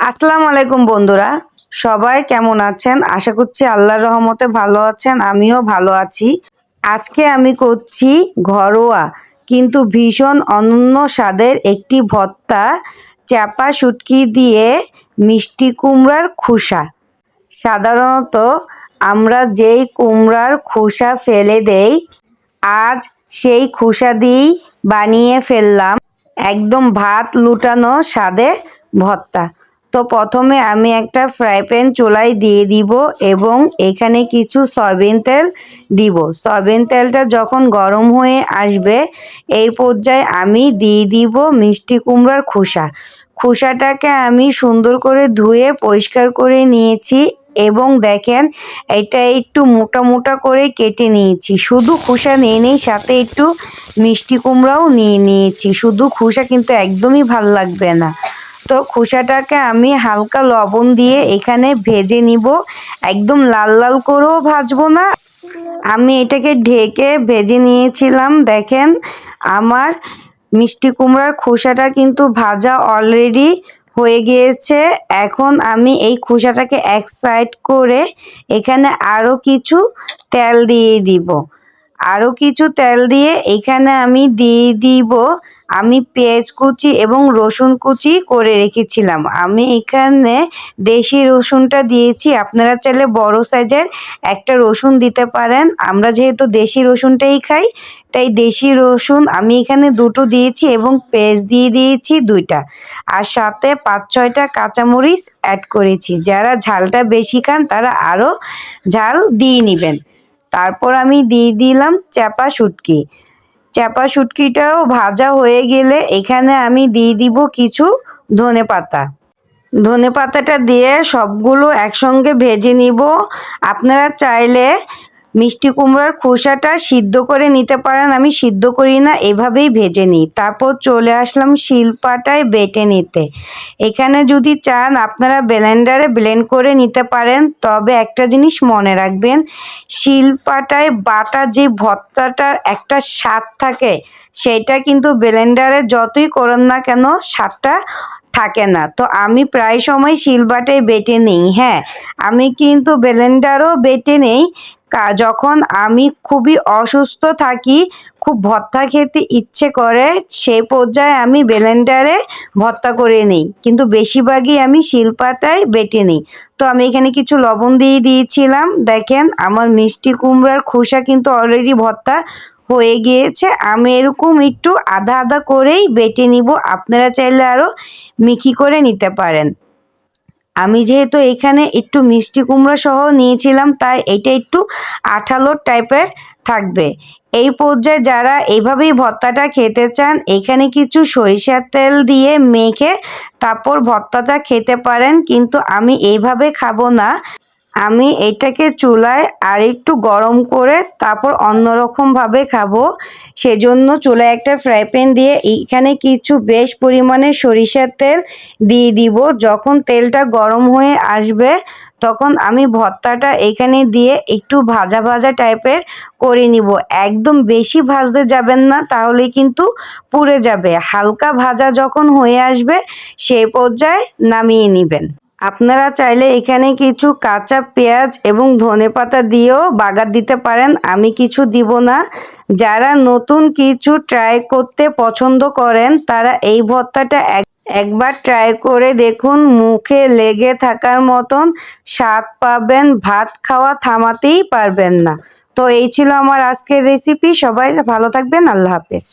আসসালামু আলাইকুম বন্ধুরা। সবাই কেমন আছেন? আশা করছি আল্লাহর রহমতে ভালো আছেন, আমিও ভালো আছি। আজকে আমি করছি ঘরোয়া, কিন্তু ভীষণ অনন্য স্বাদের একটি ভর্তা চাপা শুটকি দিয়ে মিষ্টি কুমড়ার খোসা। সাধারণত আমরা যেই কুমড়ার খোসা ফেলে দেই, আজ সেই খোসা দিয়েই বানিয়ে ফেললাম একদম ভাত লুটানো স্বাদে ভর্তা। তো প্রথমে আমি একটা ফ্রাই প্যান চুলায় দিয়ে দিব এবং এখানে কিছু সয়াবিন তেল দিব। সয়াবিন তেলটা যখন গরম হয়ে আসবে, এই পর্যায়ে আমি দিয়ে দিব মিষ্টি কুমড়ার খোসা। খোসাটাকে আমি সুন্দর করে ধুয়ে পরিষ্কার করে নিয়েছি এবং দেখেন এটা একটু মোটা মোটা করে কেটে নিয়েছি। শুধু খোসা নিয়ে নেই, সাথে একটু মিষ্টি কুমড়াও নিয়ে নিয়েছি। শুধু খোসা কিন্তু একদমই ভালো লাগবে না। তো খোসাটাকে আমি হালকা লবণ দিয়ে এখানে ভেজে নিব। একদম লাল লাল করেও ভাজবো না। আমি এটাকে ঢেকে ভেজে নিয়েছিলাম, দেখেন। আমার মিষ্টি কুমড়ার খোসাটা কিন্তু ভাজা অলরেডি হয়ে গিয়েছে। এখন আমি এই খোসাটাকে এক সাইড করে এখানে আরও কিছু তেল দিয়ে দিব। আরও কিছু তেল দিয়ে এখানে আমি দিয়ে দিব। আমি পেঁয়াজ কুচি এবং রসুন কুচি করে রেখেছিলাম। আমি এখানে দেশি রসুনটা দিয়েছি। আপনারা চাইলে বড় সাইজের একটা রসুন দিতে পারেন। আমরা যেহেতু দেশি রসুনটাই খাই, তাই দেশি রসুন আমি এখানে দুটো দিয়েছি এবং পেঁয়াজ দিয়ে দিয়েছি দুইটা। আর সাথে পাঁচ, ছয়টা কাঁচামরিচ অ্যাড করেছি। যারা ঝালটা বেশি খান তারা আরও ঝাল দিয়ে নেবেন। তারপর আমি দিয়ে দিলাম চাপা শুটকি। চাপা শুটকিটাও ভাজা হয়ে গেলে এখানে আমি দিয়ে দিব কিছু ধনে পাতা। ধনে পাতাটা দিয়ে সবগুলো একসঙ্গে ভেজে নিব। আপনারা চাইলে মিষ্টি কুমড়ার খোসাটা সিদ্ধ করে নিতে পারেন, আমি সিদ্ধ করি না, এভাবেই ভেজে নিই। তারপর চলে আসলাম শিলপাটায় বেটে নিতে। এখানে যদি চান, আপনারা ব্লেন্ডারে ব্লেন্ড করে নিতে পারেন, তবে একটা জিনিস মনে রাখবেন, শিলপাটায় বাটা যে ভর্তাটার একটা স্বাদ থাকে, সেটা কিন্তু ব্লেন্ডারে যতই করেন না কেন, স্বাদটা থাকে না। তো আমি প্রায় সময় শিলবাটে বেটে নেই হ্যাঁ। আমি কিন্তু ব্লেন্ডারও বেটে নেই যখন আমি খুবই অসুস্থ থাকি, খুব ভর্তা খেতে ইচ্ছে করে সেই পর্যায়ে আমি ব্লেন্ডারে ভর্তা করে নিই। কিন্তু বেশিরভাগই আমি শিলপাতায় বেটে নিই। তো আমি এখানে কিছু লবণ দিয়ে দিয়েছিলাম। দেখেন, আমার মিষ্টি কুমড়ার খোসা কিন্তু অলরেডি ভর্তা হয়ে গিয়েছে। আমি এরকম একটু আধা আধা করেই বেটে নিব। আপনারা চাইলে আরও মিকি করে নিতে পারেন। আমি যেহেতু এখানে একটু মিষ্টি কুমড়া সহ নিয়েছিলাম, তাই এটা একটু আঠালো টাইপের থাকবে। এই পর্যায়ে যারা এইভাবেই ভর্তাটা খেতে চান, এখানে কিছু সরিষার তেল দিয়ে মেখে তারপর ভর্তাটা খেতে পারেন, কিন্তু আমি এইভাবে খাব না। আমি এটাকে চুলায় আর একটু গরম করে তারপর অন্যরকমভাবে খাব। সেজন্য চুলায় একটা ফ্রাই প্যান দিয়ে এখানে কিছু বেশ পরিমাণে সরিষার তেল দিয়ে দিব। যখন তেলটা গরম হয়ে আসবে, তখন আমি ভর্তাটা এখানে দিয়ে একটু ভাজা ভাজা টাইপের করে নিব। একদম বেশি ভাজতে যাবেন না, তাহলে কিন্তু পুড়ে যাবে। হালকা ভাজা যখন হয়ে আসবে সেই পর্যায়ে নামিয়ে নেবেন। আপনারা চাইলে এখানে কিছু কাঁচা পেঁয়াজ এবং ধনে পাতা দিয়েও বাগার দিতে পারেন। আমি কিছু দিব না। যারা নতুন কিছু ট্রাই করতে পছন্দ করেন, তারা এই ভর্তাটা এক একবার ট্রাই করে দেখুন। মুখে লেগে থাকার মতন স্বাদ পাবেন। ভাত খাওয়া থামাতেই পারবেন না। তো এই ছিল আমার আজকের রেসিপি সবাই ভালো থাকবেন। আল্লাহ হাফেজ।